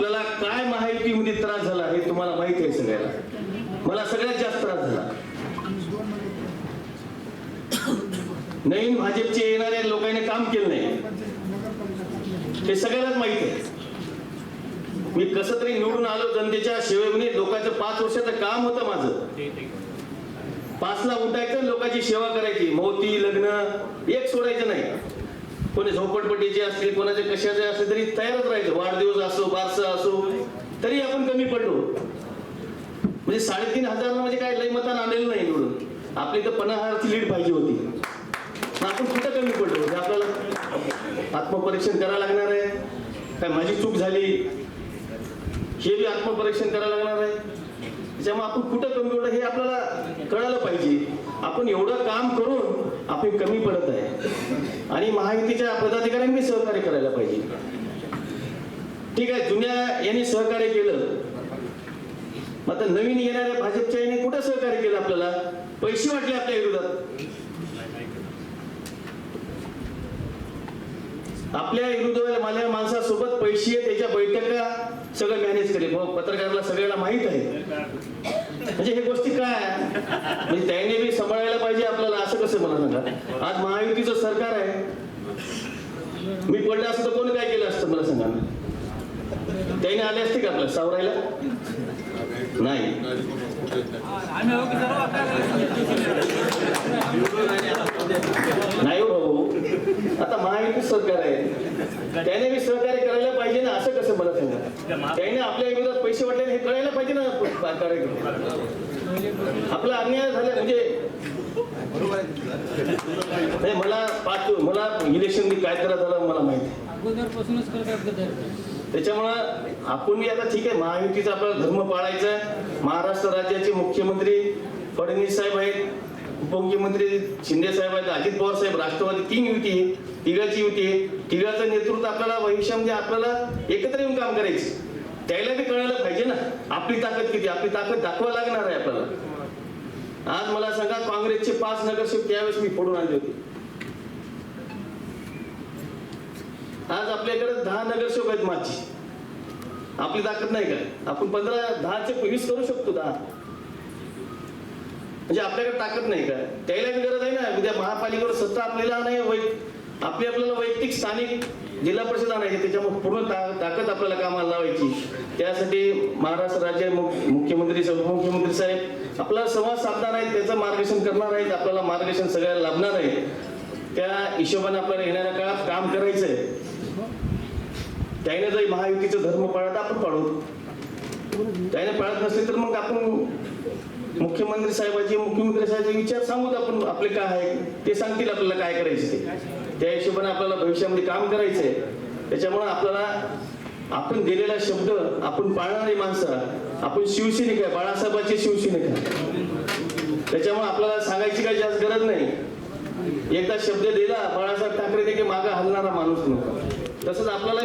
आपल्याला काय महायुतीमध्ये त्रास झाला हे तुम्हाला माहीत आहे सगळ्याला. मला सगळ्यात जास्त त्रास झाला. नवीन भाजपचे येणाऱ्या लोकांनी काम केलं नाही. हे सगळ्यालाच माहीत आहे. मी कस तरी निवडून आलो जनतेच्या सेवेमध्ये लोकांचं पाच वर्षाचं काम होतं माझं. पाचला उठायचं लोकांची सेवा करायची. मोती लग्न एक सोडायचं नाही. कोणी झोपडपट्टीचे असतील कोणाचे कशाचे असतील तरी तयारच राहायचं. वाढदिवस असो बारसं असो तरी आपण कमी पडलो. म्हणजे साडेतीन हजार म्हणजे काय लय मतान आलेलं नाही निवडून. आपली तर पन्नास लीड पाहिजे होती. आपण कुठं कमी पडलो? हे आपल्याला आत्मपरीक्षण करावं लागणार आहे. काय माझी चूक झाली? हे बी आत्मपरीक्षण करावं लागणार आहे. त्याच्यामुळे आपण कुठं कमी पडलो हे आपल्याला कळायला पाहिजे. आपण एवढं काम करून आपण कमी पडत आहे. आणि महायुतीच्या पदाधिकाऱ्यांनी सहकार्य करायला पाहिजे. ठीक आहे जुन्या यांनी सहकार्य केलं. मग आता नवीन येणाऱ्या भाजपच्या यांनी कुठं सहकार्य केलं आपल्याला? पैसे वाटले आपल्या विरोधात. आपल्या विरुद्ध माझ्या माणसासोबत पैसे त्याच्या बैठका सगळं मॅनेज केले भाऊ पत्रकाराला सगळ्याला माहीत आहे. म्हणजे हे गोष्टी काय? म्हणजे त्याने बी सांभाळ आज महायुतीचं सरकार आहे. मी पडलं असतं तर कोणी काय केलं असतं मला सांगा त्याने आले असते का आपल्या सावरायला? नाही. नाही हो भाऊ. आता महायुती सरकार आहे. त्याने मी सहकार्य करायला पाहिजे ना असं कसं मला सांगा? त्याने आपल्या विरोधात पैसे वाटले हे कळायला पाहिजे ना कार्यक्रम आपला अन्याय झाला म्हणजे नाही, मला पाच मला इलेक्शन काय करा झालं मला माहिती. अगोदरपासूनच त्याच्यामुळं आपण मी आता ठीक आहे महायुतीचा आपला धर्म पाळायचा. आहे महाराष्ट्र राज्याचे मुख्यमंत्री फडणवीस साहेब आहेत उपमुख्यमंत्री शिंदे साहेब आहेत अजित पवार साहेब राष्ट्रवादी तीन युती आहे तिघाची युती आहे तिघाचं नेतृत्व आपल्याला भविष्यामध्ये आपल्याला एकत्र येऊन काम करायचं. त्याला बी कळायला पाहिजे ना. आपली ताकद किती? आपली ताकद दाखवा लागणार आहे आपल्याला. आज मला सांगा काँग्रेसचे पाच नगरसेवक त्यावेळेस मी फोडून आणले होते. आज आपल्याकडे दहा नगरसेवक आहेत माझी. आपली ताकद नाही का? आपण पंधरा दहाचे वीस करू शकतो दहा. म्हणजे आपल्याकडे ताकद नाही का? त्याला गरज आहे ना? उद्या महापालिकेवर सत्ता आपल्याला नाही वै आपली आपल्याला वैयक्तिक स्थानिक जिल्हा परिषद आणायची त्याच्यामुळे पूर्ण ताकद आपल्याला कामाला लावायची. त्यासाठी महाराष्ट्र राज्य मुख्यमंत्री उपमुख्यमंत्री साहेब आपला संवाद साधणार आहेत त्याचं मार्गदर्शन करणार आहेत आपल्याला मार्गदर्शन सगळ्याला लाभणार आहे त्या हिशोबाने आपल्याला येणाऱ्या काळात काम करायचं आहे त्याने जर महायुतीचं धर्म पाळत आपण पाळू. त्याने पाळत नसले तर मग आपण मुख्यमंत्री साहेबाचे मुख्यमंत्री साहेबाचे विचार सांगूत आपण आपले काय आहे ते सांगतील आपल्याला काय करायचं ते. त्या हिशोबाने आपल्याला भविष्यामध्ये काम करायचं आहे त्याच्यामुळे आपल्याला आपण दिलेला शब्द आपण पाळणारी माणसं आपण शिवसैनिक आहे बाळासाहेबांचे शिवसैनिक आहे. त्याच्यामुळे आपल्याला सांगायची काही जास्त गरज नाही. एकदा शब्द दिला बाळासाहेब ठाकरे की मागे हलणारा माणूस नव्हता तसंच आपल्याला